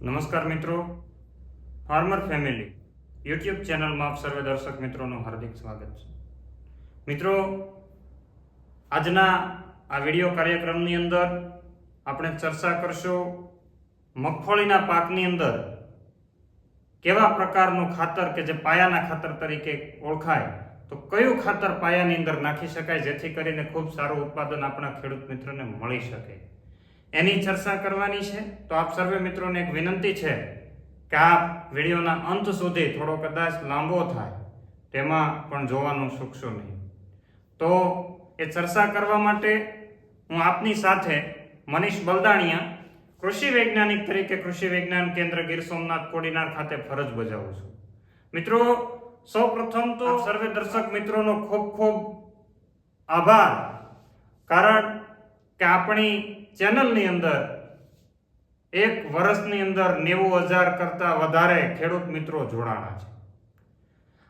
નમસ્કાર મિત્રો. Farmer family YouTube ચેનલમાં આપ સર્વે દર્શક મિત્રોનું હાર્દિક સ્વાગત છે. મિત્રો, આજના આ વીડિયો કાર્યક્રમની અંદર આપણે ચર્ચા કરશું મગફળીના પાકની અંદર કેવા પ્રકારનું ખાતર કે જે પાયાના ખાતર તરીકે ઓળખાય, તો કયું ખાતર પાયાની અંદર નાખી શકાય જેથી કરીને ખૂબ સારું ઉત્પાદન આપણા ખેડૂત મિત્રોને મળી શકે. એની ચર્ચા કરવાની છે. તો આપ સર્વે મિત્રોને એક વિનંતી છે કે આપ વિડીયોના અંત સુધી થોડો કદાચ લાંબો થાય. તેમાં પણ જોવાનું શૂકશો નહીં. તો એ ચર્ચા કરવા માટે હું આપની સાથે મનીષ બલદાણિયા, કૃષિ વૈજ્ઞાનિક તરીકે કૃષિ વિજ્ઞાન કેન્દ્ર ગીર સોમનાથ કોડીનાર ખાતે ફરજ બજાવું છું. મિત્રો સૌ પ્રથમ તો સર્વે દર્શક મિત્રોનો ખૂબ ખૂબ આભાર. કારણ કે આપણી ચેનલની અંદર એક વર્ષની અંદર નેવું હજાર કરતા વધારે ખેડૂત મિત્રો જોડાણા છે.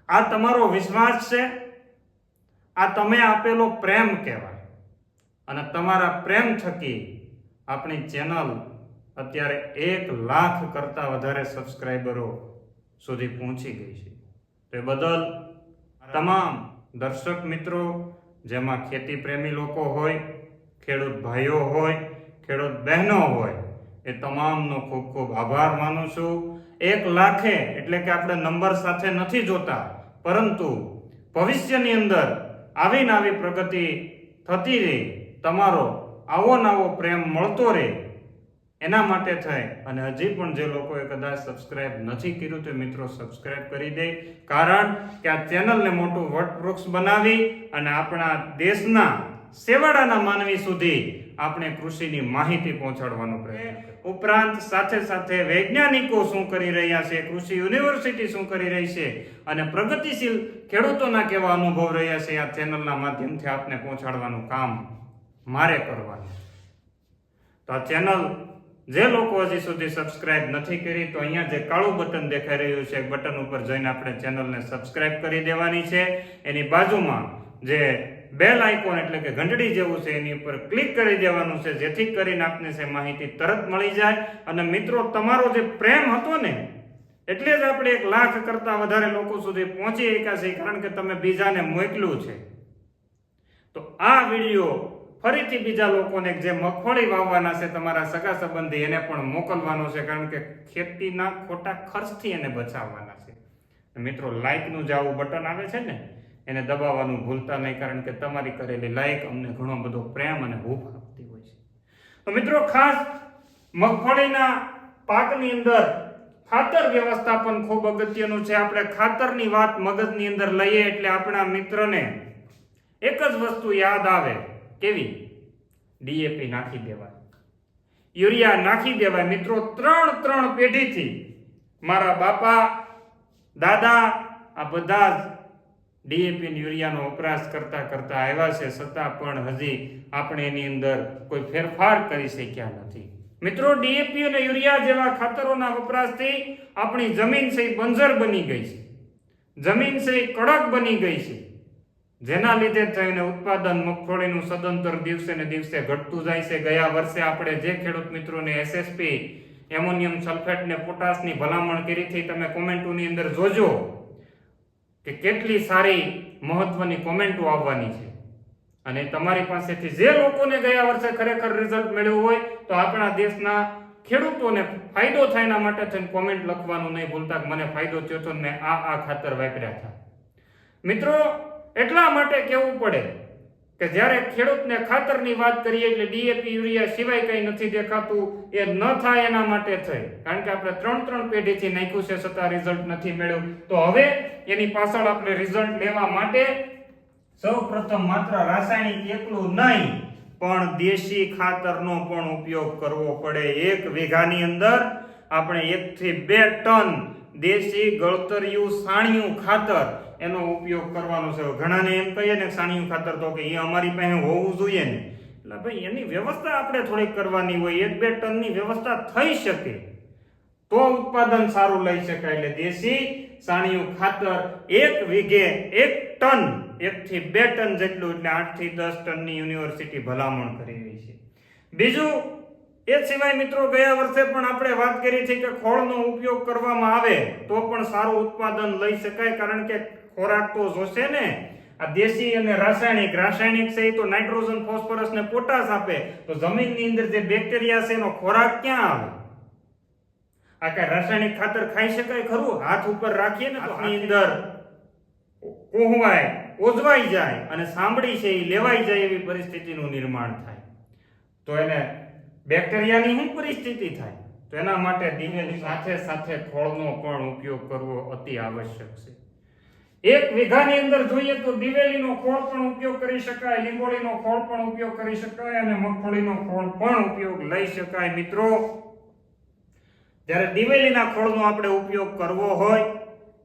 આ તમારો વિશ્વાસ છે? આ તમે આપેલો પ્રેમ કહેવાય. અને તમારા પ્રેમ થકી આપણી ચેનલ અત્યારે એક લાખ કરતા વધારે સબસ્ક્રાઈબરો સુધી પહોંચી ગઈ છે. તે બદલ તમામ દર્શક મિત્રો, જેમાં ખેતી પ્રેમી લોકો હોય, ખેડૂત ભાઈઓ હોય ખેડૂત બહેનો હોય, એ તમામનો ખૂબ ખૂબ આભાર માનું છું. એક લાખે એટલે કે આપણે નંબર સાથે નથી જોતા, પરંતુ ભવિષ્યની અંદર આવી ને આવી પ્રગતિ થતી રહે, તમારો આવો નવો પ્રેમ મળતો રહે, એના માટે થઈ અને હજી પણ જે લોકોએ કદાચ સબસ્ક્રાઇબ નથી કર્યું તે મિત્રો સબસ્ક્રાઇબ કરી દે. કારણ કે આ ચેનલને મોટું વટવૃક્ષ બનાવી અને આપણા દેશના સેવાડાના માનવી સુધી આપણે કૃષિની માહિતી પહોંચાડવાનો પ્રયત્ન ઉપરાંત સાથે સાથે વૈજ્ઞાનિકો શું કરી રહ્યા છે, કૃષિ યુનિવર્સિટી શું કરી રહી છે અને પ્રગતિશીલ ખેડૂતોના કેવા અનુભવ રહ્યા છે, આ ચેનલના માધ્યમથી આપને પહોંચાડવાનું કામ મારે કરવાનું તો આ ચેનલ જે લોકો હજી સુધી સબસ્ક્રાઇબ નથી કરી, તો અહીંયા જે કાળું બટન દેખાઈ રહ્યું છે બટન ઉપર જઈને આપણે ચેનલને સબસ્ક્રાઇબ કરી દેવાની છે. એની બાજુમાં જે બેલ આઇકોન એટલે કે ઘંટડી જેવું છે એની ઉપર ક્લિક કરી દેવાનું છે, જેથી કરીને આપને છે માહિતી તરત મળી જાય. અને મિત્રો, તમારો જે પ્રેમ હતો ને, એટલે જ આપણે એક લાખ કરતા વધારે લોકો સુધી પહોંચી શક્યા છીએ, કારણ કે તમે બીજાને મોકલ્યું છે. તો આ વીડિયો ફરીથી બીજા લોકોને જે મગફળી વાવવાના છે, તમારા સગા સંબંધી એને પણ મોકલવાનો છે, કારણ કે ખેતીના ખોટા ખર્ચથી એને બચાવવાના છે. મિત્રો, લાઇકનું જે આવું બટન આવે છે ને એને દબાવવાનું ભૂલતા નહીં, કારણ કે તમારી કરેલી લાયક અમને ઘણો બધો પ્રેમ અને હૂફ આપતી હોય છે. તો મિત્રો, ખાસ મગફળીના પાકની અંદર ખાતર વ્યવસ્થાપન ખૂબ અગત્યનું છે. આપણે ખાતરની વાત મગજની અંદર લઈએ એટલે આપણા મિત્રને એક જ વસ્તુ યાદ આવે, કેવી? ડીએપી નાખી દેવાય. યુરિયા નાખી દેવાય. મિત્રો, ત્રણ ત્રણ પેઢીથી મારા બાપા, દાદા, આ બધા જ ડીએપી યુરિયાનો વપરાશ કરતા કરતા આવ્યા છે, છતાં પણ હજી આપણે એની અંદર કોઈ ફેરફાર કરી શક્યા નથી. મિત્રો, ડીએપી અને યુરિયા જેવા ખાતરોના વપરાશથી આપણી જમીન છે બંજર બની ગઈ છે. જમીન છે કડક બની ગઈ છે. જેના લીધે થઈને ઉત્પાદન મગફળીનું સદંતર દિવસે ને દિવસે ઘટતું જાય છે. ગયા વર્ષે આપણે જે ખેડૂત મિત્રોને એસએસપી એમોનિયમ સલ્ફેટ ને પોટાશની ભલામણ કરી હતી, તમે કોમેન્ટોની અંદર જોજો. કે કેટલી સારી મહત્વની કોમેન્ટો આવવાની છે. અને તમારી પાસેથી જે લોકોને ગયા વર્ષે ખરેખર રિઝલ્ટ મળ્યું હોય, તો આપણા દેશના ખેડૂતોને ફાયદો થાય એના માટે થઈને કોમેન્ટ લખવાનું નહીં ભૂલતા મને ફાયદો થયો તો મેં આ આ ખાતર વાપર્યા હતા મિત્રો, એટલા માટે કહેવું પડે કે જ્યારે ખેડૂતને ખાતરની વાત કરીએ એટલે ડીએપી યુરિયા સિવાય કંઈ નથી દેખાતું, એ ન થાય એના માટે થઈ. કારણ કે આપણે ત્રણ ત્રણ પેઢીથી નાખ્યું છે છતાં રિઝલ્ટ નથી મેળવ્યું તો હવે એની પાછળ આપણે રિઝલ્ટ લેવા માટે સૌ પ્રથમ માત્ર રાસાયણિક એકલું નહીં, પણ દેશી ખાતરનો પણ ઉપયોગ કરવો પડે. એક વીઘાની અંદર આપણે એકથી બે ટન દેશી ગળતરિયું સાણિયું ખાતર એનો ઉપયોગ કરવાનો છે. ઘણાને એમ કહીએ ને સાણિયું ખાતર તો કે એ અમારી પાસે હોવું જોઈએ ને. એટલે ભાઈ, એની વ્યવસ્થા આપણે થોડીક કરવાની હોય, એક બે ટનની વ્યવસ્થા થઈ શકે, તો ઉત્પાદન સારું લઈ શકાય. એટલે દેશી સાણિયું ખાતર એક વીઘે એક ટન એક થી બે ટન જેટલું, એટલે આઠથી દસ ટનની યુનિવર્સિટી ભલામણ કરી રહી છે. બીજું, એ સિવાય મિત્રો ગયા વર્ષે પણ આપણે વાત કરી છે કે ખોળનો ઉપયોગ કરવામાં આવે, તો પણ સારું ઉત્પાદન લઈ શકાય, કારણ કે ખોરાક તો જોશે ને. આ દેશી અને રાસાયણિક રાસાયણિક છે એ તો નાઇટ્રોજન ફોસ્ફરસ ને પોટાશ આપે. તો જમીનની અંદર જે બેક્ટેરિયા છે એનો ખોરાક ક્યાં આવે? આ કઈ રાસાયણિક ખાતર ખાઈ શકાય ખરું? હાથ ઉપર રાખીએ ને તો આની અંદર. કોહવાય ઓઝવાઈ જાય અને સાંભળી છે એ લેવાઈ જાય એવી પરિસ્થિતિનું નિર્માણ થાય. તો એને બેક્ટેરિયાની શું પરિસ્થિતિ થાય? તો એના માટે દિવેલી સાથે સાથે ખોળનો પણ ઉપયોગ કરવો અતિ આવશ્યક છે. એક વીઘાની અંદર જોઈએ તો દિવેલીનો ખોળ પણ ઉપયોગ કરી શકાય, લીંબોળીનો ખોળ પણ ઉપયોગ કરી શકાય અને મગફળીનો ખોળ પણ ઉપયોગ લઈ શકાય. મિત્રો, જ્યારે દિવેલીના ખોળનો આપણે ઉપયોગ કરવો હોય,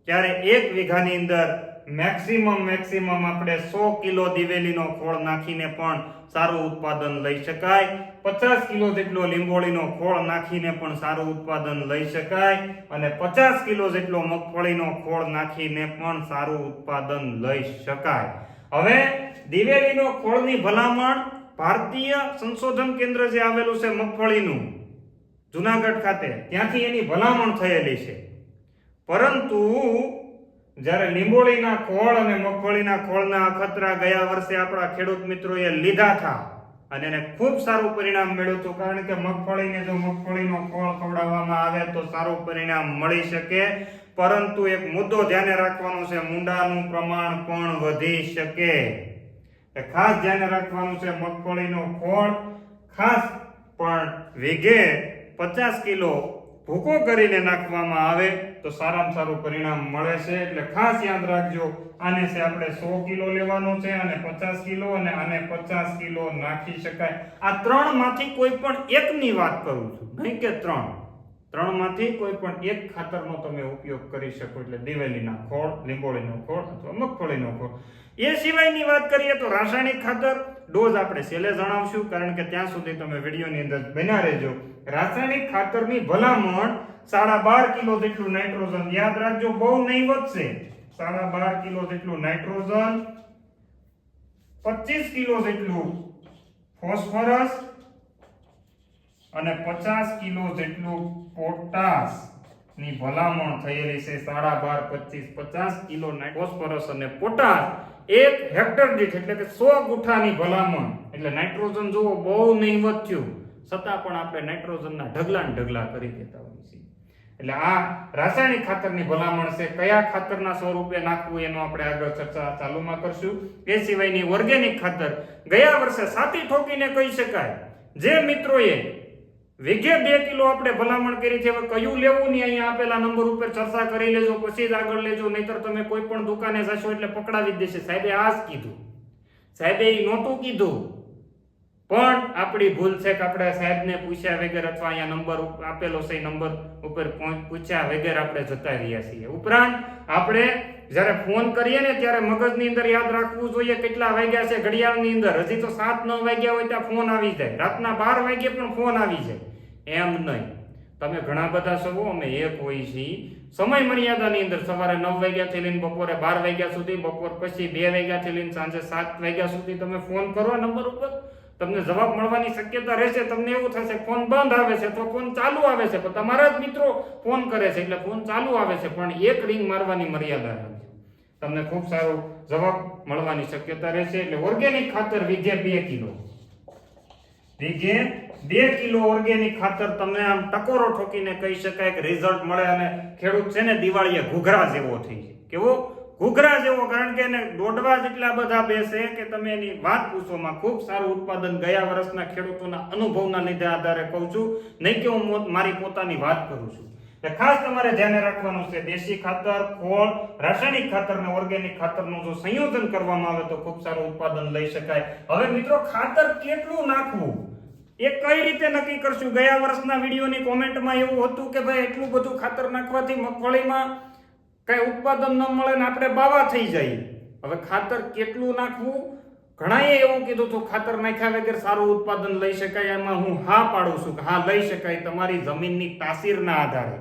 ત્યારે એક વીઘાની અંદર મેક્સિમમ મેક્સિમમ આપણે સો કિલો દિવેલીનો ખોળ નાખીને પણ સારું ઉત્પાદન લઈ શકાય. પચાસ કિલો જેટલો લીંબોળીનો ખોળ નાખીને પણ સારું ઉત્પાદન લઈ શકાય. અને પચાસ કિલો જેટલો મગફળીનો ખોળ નાખીને પણ સારું ઉત્પાદન લઈ શકાય. હવે દિવેલીનો ખોળની ભલામણ ભારતીય સંશોધન કેન્દ્ર જે આવેલું છે મગફળીનું, જુનાગઢ ખાતે, ત્યાંથી એની ભલામણ થયેલી છે. પરંતુ જ્યારે લીંબોળીના ખોળ અને મગફળીના ખોળના અખતરા ગયા વર્ષે આપણા ખેડૂત મિત્રોએ લીધા હતા અને એને ખૂબ સારું પરિણામ મળ્યું હતું. કારણ કે મગફળીને જો મગફળીનો ખોળ ખવડાવવામાં આવે તો સારું પરિણામ મળી શકે. પરંતુ એક મુદ્દો ધ્યાને રાખવાનો છે, મુંડાનું પ્રમાણ પણ વધી શકે. ખાસ ધ્યાને રાખવાનું છે, મગફળીનો ખોળ ખાસ પણ વીઘે પચાસ કિલો ભૂકો કરીને નાખવામાં આવે તો સારામાં સારું પરિણામ મળે છે. એટલે ખાસ યાદ રાખજો, આને છે આપણે સો કિલો લેવાનો છે અને પચાસ કિલો અને આને પચાસ કિલો નાખી શકાય. આ ત્રણમાંથી કોઈ પણ એકની વાત કરું છું, નહીં કે ત્રણ. ત્રણમાંથી કોઈ પણ એક ખાતરનો તમે ઉપયોગ કરી શકો, એટલે દિવેલીના ખોળ, લીંબોળીનો ખોળ અથવા મગફળીનો ખોળ. એ સિવાયની વાત કરીએ તો રાસાયણિક ખાતર, ડોઝ આપણે છેલ્લે જણાવશું, કારણ કે ત્યાં સુધી તમે વિડીયોની અંદર બન્યા રહેજો. રાસાયણિક ખાતરની ભલામણ સાડા બાર કિલો જેટલું નાઇટ્રોજન. યાદ રાખજો, બહુ નહીં વધશે. સાડા બાર કિલો જેટલું નાઇટ્રોજન, પચીસ કિલો જેટલું ફોસ્ફરસ અને પચાસ કિલો જેટલું પોટાશની ભલામણ થયેલી છે. સાડા બાર, પચીસ, પચાસ કિલો ફોસ્ફરસ અને પોટાશ એક હેક્ટર દીઠ એટલે કે સો ગુઠાની ભલામણ. એટલે નાઇટ્રોજન જુઓ, બહુ નહીવત થયું છતાં પણ આપણે નાઇટ્રોજનના ઢગલા ઢગલા કરી દેતા હોઈએ છીએ. એટલે આ રાસાયણિક ખાતરની ભલામણ છે, કયા ખાતરના સ્વરૂપે નાખવું એનો આપણે આગળ ચર્ચા ચાલુમાં કરશું. એ સિવાયની ઓર્ગેનિક ખાતર ગયા વર્ષે સાતી ઠોકીને કહી શકાય. જે મિત્રોએ વિઘે બે કિલો આપણે ભલામણ કરી છે, હવે કયું લેવું નહીં અહીંયા આપેલા નંબર ઉપર ચર્ચા કરી લેજો, પછી જ આગળ લેજો, નહીતર તમે કોઈ પણ દુકાને જશો એટલે પકડાવી દેશે. સાહેબે આ જ કીધું. સાહેબે એ નહોતું કીધું. પણ આપણી ભૂલ છે કે આપણે સાહેબને પૂછ્યા વગર અથવા અહીંયા નંબર આપેલો છે નંબર ઉપર પૂછ્યા વગર આપણે જતા રહ્યા છીએ. ઉપરાંત આપણે જ્યારે ફોન કરીએ ને ત્યારે મગજની અંદર યાદ રાખવું જોઈએ કેટલા વાગ્યા છે ઘડિયાળની અંદર. હજી તો સાત, નવ વાગ્યા હોય ત્યાં ફોન આવી જાય. રાતના બાર વાગે પણ ફોન આવી જાય. એમ નહીં. તમે ઘણા બધા સવો અમે એક હોઈ છીએ. સમય મર્યાદાની અંદર સવારે નવ વાગ્યાથી લઈને બપોરે બાર વાગ્યા સુધી, બપોર પછી બે વાગ્યાથી લઈને સાંજે સાત વાગ્યા સુધી તમે ફોન કરો નંબર ઉપર. તમને જવાબ મળવાની શક્યતા રહેશે, તમને એવું થશે, ફોન બંધ આવે છે તો ફોન ચાલુ આવે છે. પણ તમારા જ મિત્રો ફોન કરે છે એટલે ફોન ચાલુ આવે છે, પણ એક રિંગ મારવાની મર્યાદા રાખજો તમને ખૂબ સારો જવાબ મળવાની શક્યતા રહેશે એટલે ઓર્ગેનિક ખાતર વીઘે બે કિલો. વીઘે બે કિલો ઓર્ગેનિક ખાતર તમને આમ ટકોરો ઠોકીને કહી શકાય કે રિઝલ્ટ મળે અને ખેડૂત છે ને દિવાળીએ ઘૂઘરા જેવો થઈ કેવો? ઘૂઘરા જેવો, કારણ કે એને દોડવા જેટલા બધા બેસે કે તમે એની વાત પૂછોમાં ખૂબ સારું ઉત્પાદન ગયા વર્ષના ખેડૂતોના અનુભવના લીધે આધારે કહું છું. નહીં કે હું મારી પોતાની વાત કરું છું. એટલે ખાસ તમારે ધ્યાને રાખવાનું છે, દેશી ખાતર, ખોળ, રાસાયણિક ખાતર અને ઓર્ગેનિક ખાતરનું જો સંયોજન કરવામાં આવે તો ખૂબ સારું ઉત્પાદન લઈ શકાય. હવે મિત્રો, ખાતર કેટલું નાખવું? એ કઈ રીતે નક્કી કરશું? ગયા વર્ષના વિડીયોની કોમેન્ટમાં એવું હતું કે ભાઈ, એટલું બધું ખાતર નાખવાથી મગફળીમાં કઈ ઉત્પાદન ન મળે ને આપણે બાવા થઈ જાય. હવે ખાતર કેટલું નાખવું? ઘણાએ એવું કીધું હતું, ખાતર નાખ્યા વગર સારું ઉત્પાદન લઈ શકાય, એમાં હું હા પાડું છું કે હા લઈ શકાય, તમારી જમીનની તાસીરના આધારે.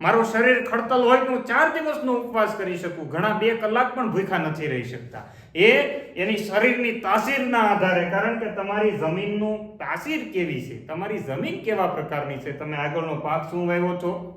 મારું શરીર ખડતલ હોય હું ચાર દિવસનો ઉપવાસ કરી શકું. ઘણા બે કલાક પણ ભૂખા નથી રહી શકતા. એ એની શરીરની તાસીરના આધારે, કારણ કે તમારી જમીનનું તાસીર કેવી છે? તમારી જમીન કેવા પ્રકારની છે? તમે આગળનો પાક શું વાવ્યો છો?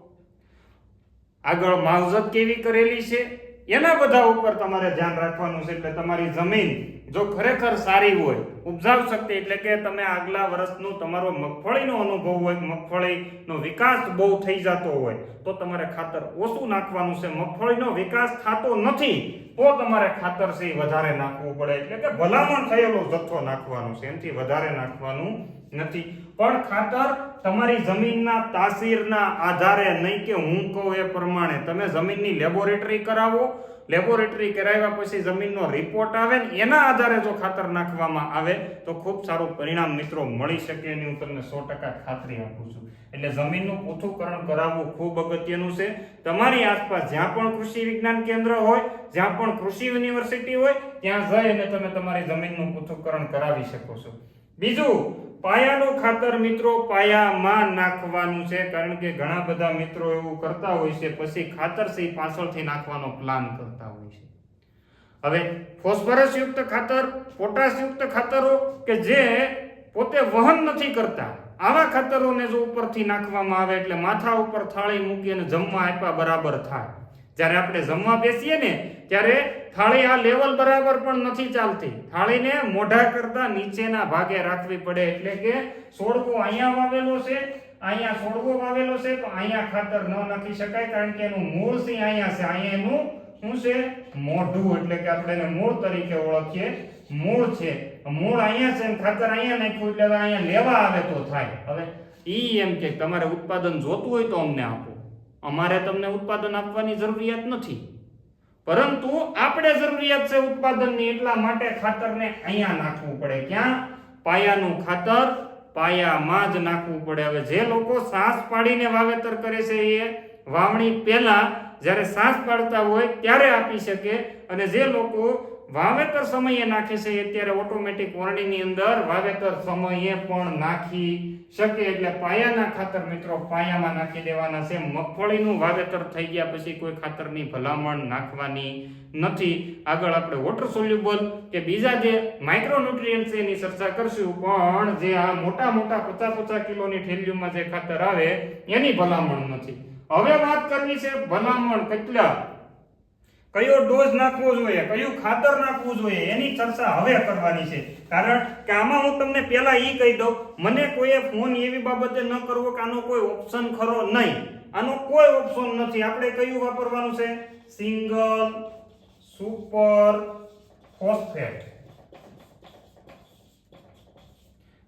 આગળ માવજત કેવી કરેલી છે? એના બધા ઉપર તમારે ધ્યાન રાખવાનું છે એટલે તમારી જમીન જો ખરેખર સારી હોય ઉપજાવ શક્તિ એટલે કે તમે આગલા વર્ષનું તમારો મગફળીનો અનુભવ હોય, મગફળીનો વિકાસ બહુ થઈ જતો હોય, તો તમારે ખાતર ઓછું નાખવાનું છે. મગફળીનો વિકાસ થતો નથી, તો તમારે ખાતર છે વધારે નાખવું પડે. એટલે કે ભલામણ થયેલો જથ્થો નાખવાનો છે. એનાથી વધારે નાખવાનું નથી. પણ ખાતર તમારી જમીનના તાસીરના આધારે નહીં કે હું કહું એ પ્રમાણે તમે જમીનની લેબોરેટરી કરાવો, લેબોરેટરી કરાવ્યા પછી જમીનનો રિપોર્ટ આવે ને એના આધારે જો ખાતર નાખવામાં આવે તો ખૂબ સારું પરિણામ મિત્રો મળી શકે એની હું તમને સો ટકા ખાતરી આપું છું. એટલે જમીનનું પૃથ્થકરણ કરાવવું ખૂબ અગત્યનું છે. તમારી આસપાસ જ્યાં પણ કૃષિ વિજ્ઞાન કેન્દ્ર હોય, જ્યાં પણ કૃષિ યુનિવર્સિટી હોય, ત્યાં જઈ અને તમે તમારી જમીનનું પૃથ્થકરણ કરાવી શકો છો. બીજું, પાયાનું ખાતર મિત્રો પાયામાં નાખવાનું છે, કારણ કે ઘણા બધા મિત્રો એવું કરતા હોય છે, પછી ખાતર ઈ પાછળથી નાખવાનો પ્લાન કરતા હોય છે. હવે ફોસ્ફરસ યુક્ત ખાતર પોટાશ યુક્ત ખાતરો કે જે પોતે વહન નથી કરતા, આવા ખાતરોને જો ઉપરથી નાખવામાં આવે એટલે માથા ઉપર થાળી મૂકી અને જમવા આપ્યા બરાબર થાય. જ્યારે આપણે જમવા બેસીએ ને ત્યારે થાળી આ લેવલ બરાબર પણ નથી ચાલતી. થાળીને મોઢા કરતા નીચેના ભાગે રાખવી પડે એટલે કે સોડકો અહીંયા વાવેલો છે, અહીંયા છોડવો વાવેલો છે, તો અહીંયા ખાતર ન નાખી શકાય કારણ કે એનું મૂળ છે અહીંયા છે. અહીંયા એનું શું છે? મોઢું એટલે કે આપણે એને મૂળ તરીકે ઓળખીએ. મૂળ છે. મૂળ અહીંયા છે ખાતર અહીંયા નાખ્યું એટલે અહીંયા લેવા આવે તો થાય. હવે ઈ એમ કે તમારે ઉત્પાદન જોતું હોય તો અમને આપો. અમારે તમને ઉત્પાદન આપવાની જરૂરિયાત નથી. પરંતુ આપણે જરૂરિયાત છે ઉત્પાદનની એટલા માટે ખાતરને અહીંયા નાખવું પડે. ક્યાં? પાયાનું ખાતર, પાયામાં જ નાખવું પડે. હવે જે લોકો સાસ પાડીને વાવેતર કરે છે એ વાવણી પહેલા જ્યારે સાસ પાડતા હોય ત્યારે આપી શકે અને જે લોકો વાવેતર સમયે નાખે છે અત્યારે ઓટોમેટિક વર્ણીની અંદર વાવેતર સમયે પણ નાખી શકે એટલે પાયાના ખાતર મિત્રો પાયામાં નાખી દેવાના છે. મગફળીનું વાવેતર થઈ ગયા પછી કોઈ ખાતરની ભલામણ નાખવાની નથી. આગળ આપણે વોટર સોલ્યુબલ કે બીજા જે માઇક્રોન્યુટ્રિયન્ટ છે એની ચર્ચા કરશું. પણ જે આ મોટા મોટા પચાસ પચાસ કિલોની ઠેલીઓમાં જે ખાતર આવે એની ભલામણ નથી. હવે વાત કરવી છે ભલામણ કેટલા? કયો ડોઝ નાખવો જોઈએ, કયું ખાતર નાખવું જોઈએ, એની ચર્ચા હવે કરવાની છે. કારણ કે આમાં હું તમને પહેલા એ કહી દઉં, મને કોઈએ ફોન એવી બાબતે ન કરવો કે આનો કોઈ ઓપ્શન ખરો નહીં. આનો કોઈ ઓપ્શન નથી. આપણે કયું વાપરવાનું છે? Single super phosphate.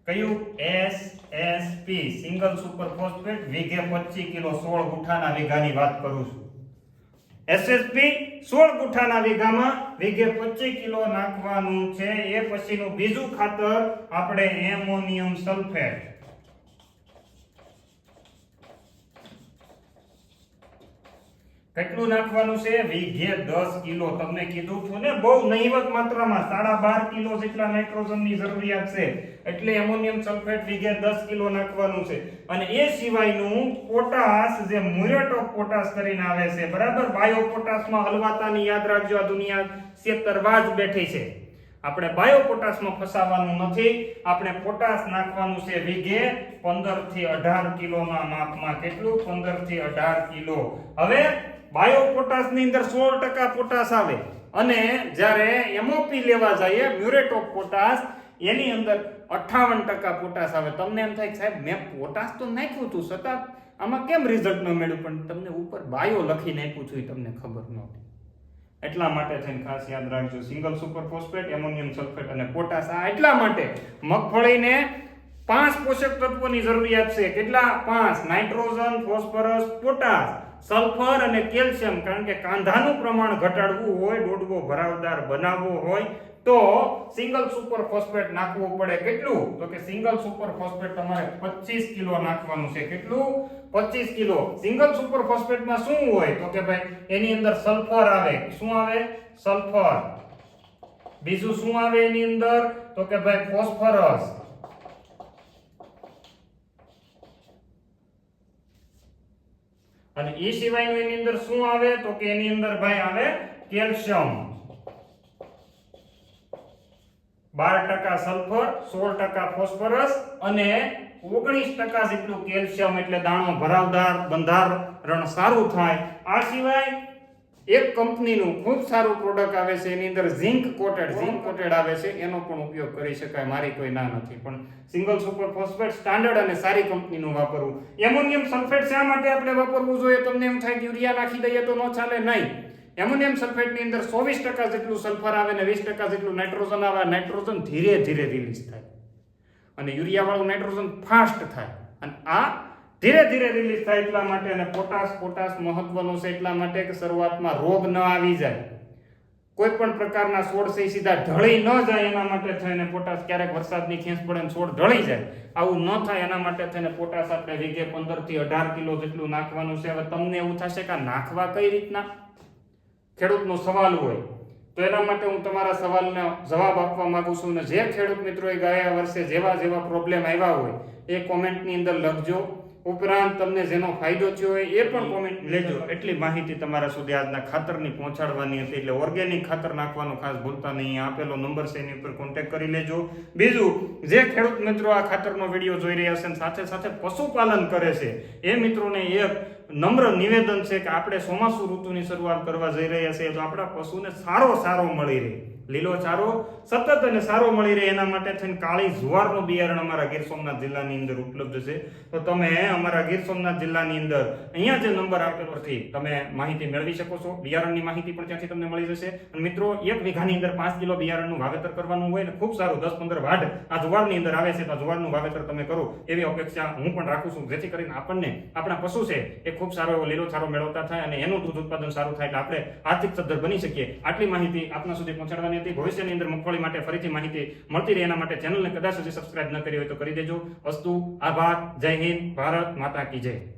કયું? S S P single super phosphate, વીઘે 25 કિલો 16 ગુઠાના વીઘાની વાત કરું છું. એસએસપી સોળ ગુઠાના વીઘામાં વીઘે પચીસ કિલો નાખવાનું છે. એ પછીનું બીજું ખાતર આપણે એમોનિયમ સલ્ફેટ. કેટલું નાખવાનું છે? વીઘે દસ કિલો. તમને કીધું છું ને, બહુ નહીવત માત્રામાં. સાડા બાર કિલો જેટલા નાઇટ્રોજનની જરૂરિયાત છે. એટલે એમોનિયમ સલ્ફેટ વીઘે દસ કિલો નાખવાનું છે. અને એ સિવાયનું પોટાશ, જે મ્યુરેટ ઓફ પોટાશ કરીને આવે છે, બરાબર? બાયો પોટાશમાં હલવાતાની યાદ રાખજો, આ દુનિયા સેતરવા જ બેઠી છે. આપણે બાયો પોટાશમાં ફસાવાનું નથી. આપણે પોટાશ નાખવાનું છે વીઘે પંદરથી અઢાર કિલોના માપમાં. કેટલું? પંદરથી અઢાર કિલો. હવે બાયો પોટાશની અંદર સોળ ટકા પોટાશ આવે. અને જ્યારે એમઓપી લેવા જઈએ, મ્યુરેટ ઓફ પોટાશ એની અંદર અઠાવન ટકા પોટાશ આવે. તમને એમ થાય સાહેબ, મેં પોટાશ તો નાખ્યું હતું છતાં આમાં કેમ રિઝલ્ટ ન મળ્યું? પણ તમને ઉપર બાયો લખી નાખ્યું છું એ તમને ખબર નહોતી એટલા માટે થઈને ખાસ યાદ રાખજો single super phosphate ammonium sulphate અને પોટાશ આ એટલા માટે મગફળીને પાંચ પોષક તત્વોની જરૂરિયાત છે. કેટલા? પાંચ. નાઇટ્રોજન ફોસ્ફરસ પોટાશ સલ્ફર અને કેલ્શિયમ, કારણ કે કાંધાનું પ્રમાણ ઘટાડવું હોય ડોડવો ભરાવદાર બનાવવો હોય, તો સિંગલ સુપર ફોસ્ફેટ નાખવું પડે. કેટલું? તો કે સિંગલ સુપર ફોસ્ફેટ તમારે 25 કિલો નાખવાનું છે. કેટલું? 25 કિલો. સિંગલ સુપર ફોસ્ફેટમાં શું હોય? તો કે ભાઈ, એની અંદર સલ્ફર આવે. શું આવે? સલ્ફર. બીજું શું આવે એની અંદર? તો કે ભાઈ, ફોસ્ફરસ. અને એ સિવાયનું એની અંદર શું આવે? તો કે એની અંદર ભાઈ આવે કેલ્શિયમ. બાર ટકા સલ્ફર, સોળ ટકા ફોસ્ફરસ અને ઓગણીસ ટકા જેટલું કેલ્શિયમ એટલે દાણો ભરાવદાર, બંધારણ સારું થાય. આ સિવાય એક કંપનીનું ખૂબ સારું પ્રોડક્ટ આવે છે એની અંદર ઝિંક કોટેડ ઝિંક કોટેડ આવે છે એનો પણ ઉપયોગ કરી શકાય મારી કોઈ ના નથી. પણ સિંગલ સુપર ફોસ્ફેટ સ્ટાન્ડર્ડ અને સારી કંપનીનું વાપરવું. એમોનિયમ સલ્ફેટ શા માટે આપણે વાપરવું જોઈએ? તમને એમ થાય કે યુરિયા નાખી દઈએ તો ન ચાલે? નહીં. એમોનિયમ સલ્ફેટની અંદર ચોવીસ ટકા જેટલું સલ્ફર આવે ને વીસ ટકા જેટલું નાઇટ્રોજન આવે નાઇટ્રોજન ધીરે ધીરે રિલીઝ થાય. અને યુરિયાવાળું નાઇટ્રોજન ફાસ્ટ થાય. અને આ ધીરે ધીરે રિલીઝ થાય એટલા માટે અને પોટાશ પોટાશ મહત્વનો છે એટલા માટે કે શરૂઆતમાં રોગ ન આવી જાય. કોઈ પણ પ્રકારના છોડ છે સીધા ઢળી ન જાય એના માટે થઈને પોટાશ ક્યારેક વરસાદની ખેંચ પડે ને છોડ ઢળી જાય. આવું ન થાય એના માટે થઈને પોટાશ આપણે વીઘે પંદરથી અઢાર કિલો જેટલું નાખવાનું છે. હવે તમને એવું થશે કે નાખવા કઈ રીતના? ખેડૂતનો સવાલ હોય. તો એના માટે હું તમારા સવાલનો જવાબ આપવા માંગુ છું અને જે ખેડૂત મિત્રોએ ગયા વર્ષે જેવા જેવા પ્રોબ્લેમ આવ્યા હોય, એ કોમેન્ટની અંદર લખજો. ઉપરાંત તમને જેનો ફાયદો થયો હોય એ પણ કોમેન્ટ લેજો. એટલી માહિતી તમારા સુધી આજના ખાતરની પહોંચાડવાની હતી. એટલે ઓર્ગેનિક ખાતર નાખવાનું ખાસ ભૂલતા નહીં. આપેલો નંબર છે એની ઉપર કોન્ટેક્ટ કરી લેજો. બીજું જે ખેડૂત મિત્રો આ ખાતરનો વીડિયો જોઈ રહ્યા છે અને સાથે સાથે પશુપાલન કરે છે એ મિત્રોને એક નમ્ર નિવેદન છે કે આપણે ચોમાસુ ઋતુની શરૂઆત કરવા જઈ રહ્યા છીએ તો આપણા પશુને સારો સારો મળી રહે. લીલો ચારો સતત અને સારો મળી રહે એના માટે થઈને કાળી જુવારનું બિયારણ અમારા ગીર સોમનાથ જિલ્લાની અંદર ઉપલબ્ધ છે. તો તમે અમારા ગીર સોમનાથ જિલ્લાની અંદર અહીંયા જે નંબર આપેલો પરથી તમે માહિતી મેળવી શકો છો. બિયારણની માહિતી પણ ત્યાંથી તમને મળી જશે. અને મિત્રો, એક વીઘાની અંદર પાંચ કિલો બિયારણનું વાવેતર કરવાનું હોય ને ખૂબ સારું દસ પંદર વાઢ આ જુવારની અંદર આવે છે તો જુવારનું વાવેતર તમે કરો એવી અપેક્ષા હું પણ રાખું છું. જેથી કરીને આપણને, આપણા પશુ છે એ ખૂબ સારો એવો લીલો ચારો મેળવતા થાય અને એનું દૂધ ઉત્પાદન સારું થાય એટલે આપણે આર્થિક સદ્ધર બની શકીએ. આટલી માહિતી આપના સુધી પહોંચાડવાની હતી. ભવિષ્યની અંદર મગફળી માટે ફરીથી માહિતી મળતી રહે એના માટે ચેનલને કદાચ સુધી સબસ્ક્રાઇબ ન કરી હોય તો કરી દેજો. અસ્તુ, આભાર, જય હિન્દ, ભારત માતા કી જય.